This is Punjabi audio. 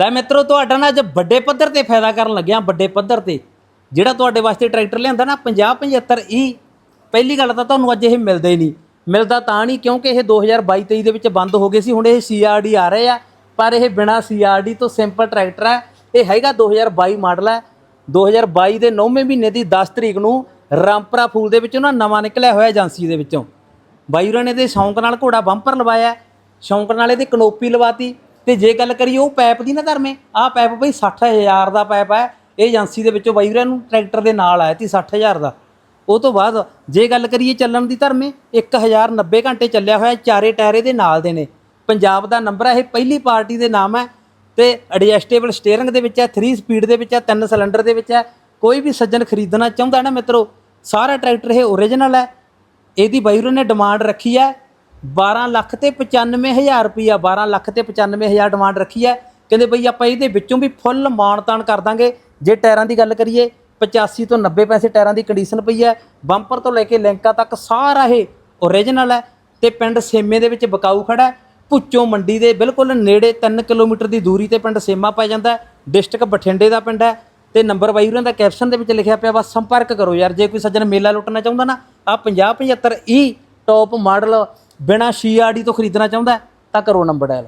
ਲੈ ਮਿੱਤਰੋ, ਤੁਹਾਡਾ ਨਾ ਅੱਜ ਵੱਡੇ ਪੱਧਰ ਤੇ ਫਾਇਦਾ ਕਰਨ ਲੱਗਿਆ, ਵੱਡੇ ਪੱਧਰ ਤੇ। ਜਿਹੜਾ ਤੁਹਾਡੇ ਵਾਸਤੇ ਟਰੈਕਟਰ ਲਿਆਂਦਾ ਨਾ 50 75 ਈ। ਪਹਿਲੀ ਗੱਲ ਤਾਂ ਤੁਹਾਨੂੰ ਅੱਜ ਇਹ ਮਿਲਦਾ ਹੀ ਨਹੀਂ। ਮਿਲਦਾ ਤਾਂ ਨਹੀਂ, ਕਿਉਂਕਿ ਇਹ 2022 23 ਦੇ ਵਿੱਚ ਬੰਦ ਹੋ ਗਏ ਸੀ, ਹੁਣ ਇਹ ਸੀਆਰਡੀ ਆ ਰਹੇ ਆ। ਪਰ ਇਹ ਬਿਨਾ ਸੀਆਰਡੀ ਤੋਂ ਸਿੰਪਲ ਟਰੈਕਟਰ ਹੈ ਇਹ ਹੈਗਾ 2022 ਮਾਡਲ ਹੈ 2022 ਦੇ 9ਵੇਂ ਮਹੀਨੇ ਦੀ 10 ਤਰੀਕ ਨੂੰ ਰਾਮਪਰਾ ਫੂਲ ਦੇ ਵਿੱਚੋਂ ਨਾ ਨਵਾਂ ਨਿਕਲਿਆ ਹੋਇਆ ਏਜੰਸੀ ਦੇ ਵਿੱਚੋਂ। ਬਾਈ ਹੋਰਾਂ ਨੇ ਤੇ ਸ਼ੌਂਕ ਨਾਲ ਘੋੜਾ ਬੰਪਰ ਲਵਾਇਆ। ਸ਼ੌਂਕ ਨਾਲ ਇਹਦੇ ਕਨੋਪੀ ਲਵਾਤੀ। ਤੇ ਜੇ ਗੱਲ ਕਰੀਏ ਉਹ ਪੈਪ ਦੀ ਨਾ ਧਰਮੇ ਆਹ ਪੈਪ ਬਈ 60000 ਦਾ ਪੈਪ ਹੈ, ਇਹ ਏਜੰਸੀ ਦੇ ਵਿੱਚੋਂ ਬਾਈ ਹੋਰਾਂ ਨੂੰ ਟਰੈਕਟਰ ਦੇ ਨਾਲ ਆਇਆ ਸੀ 60000 ਦਾ। ਉਹ ਤੋਂ ਬਾਅਦ ਜੇ ਗੱਲ ਕਰੀਏ ਚੱਲਣ ਦੀ ਧਰਮੇ 1090 ਘੰਟੇ ਚੱਲਿਆ ਹੋਇਆ, ਚਾਰੇ ਟਾਇਰੇ ਦੇ ਨਾਲ ਦੇ ਨੇ। ਪੰਜਾਬ ਦਾ ਨੰਬਰ ਹੈ, ਇਹ ਪਹਿਲੀ ਪਾਰਟੀ ਦੇ ਨਾਮ ਹੈ ਤੇ ਐਡਜਸਟੇਬਲ ਸਟੀਅਰਿੰਗ ਦੇ ਵਿੱਚ ਹੈ 3 ਸਪੀਡ ਦੇ ਵਿੱਚ ਹੈ 3 ਸਿਲੰਡਰ ਦੇ ਵਿੱਚ ਹੈ। ਕੋਈ ਵੀ ਸੱਜਣ ਖਰੀਦਣਾ ਚਾਹੁੰਦਾ ਨਾ ਮਿੱਤਰੋ, ਸਾਰਾ ਟਰੈਕਟਰ ਇਹ ਓਰੀਜਨਲ ਹੈ। ਇਹਦੀ ਬਾਈਰੋ ਨੇ ਡਿਮਾਂਡ ਰੱਖੀ ਹੈ 12 ਲੱਖ ਤੇ 95000 ਰੁਪਈਆ 12 ਲੱਖ ਤੇ 95000 ਡਿਮਾਂਡ ਰੱਖੀ ਹੈ। ਕਹਿੰਦੇ ਬਈ ਆਪਾਂ ਇਹਦੇ ਵਿੱਚੋਂ ਵੀ ਫੁੱਲ ਮਾਨਤਾਨ ਕਰ ਦਾਂਗੇ। ਜੇ ਟਾਇਰਾਂ ਦੀ ਗੱਲ ਕਰੀਏ 85 ਤੋਂ 90 ਪੈਸੇ ਟਾਇਰਾਂ ਦੀ ਕੰਡੀਸ਼ਨ ਪਈ ਹੈ। ਬੰਪਰ ਤੋਂ ਲੈ ਕੇ ਲਿੰਕਾਂ ਤੱਕ ਸਾਰਾ ਇਹ ਓਰੀਜਨਲ ਹੈ ਤੇ ਪਿੰਡ ਸੇਮੇ ਦੇ ਵਿੱਚ ਬਕਾਊ ਖੜਾ ਹੈ। ਭੁੱਚੋ ਮੰਡੀ ਦੇ ਬਿਲਕੁਲ ਨੇੜੇ 3 ਕਿਲੋਮੀਟਰ ਦੀ ਦੂਰੀ ਤੇ ਪਿੰਡ ਸੇਮਾ ਪੈ ਜਾਂਦਾ ਡਿਸਟ੍ਰਿਕਟ ਬਠਿੰਡੇ ਦਾ ਪਿੰਡ ਹੈ ਤੇ ਨੰਬਰ ਬਾਈ ਉਹਨਾਂ ਦਾ ਕੈਪਸ਼ਨ ਦੇ ਵਿੱਚ ਲਿਖਿਆ ਪਿਆ ਵਾ, ਸੰਪਰਕ ਕਰੋ ਯਾਰ, ਜੇ ਕੋਈ ਸੱਜਣ ਮੇਲਾ ਲੁੱਟਣਾ ਚਾਹੁੰਦਾ ਨਾ ਆ 50 75 ਈ ਟੌਪ ਮਾਡਲ ਬਿਨਾ ਸੀਆਰਡੀ ਤੋਂ ਖਰੀਦਣਾ ਚਾਹੁੰਦਾ ਹੈ, ਤਾਂ ਕਰੋ ਨੰਬਰ ਡਾਇਲ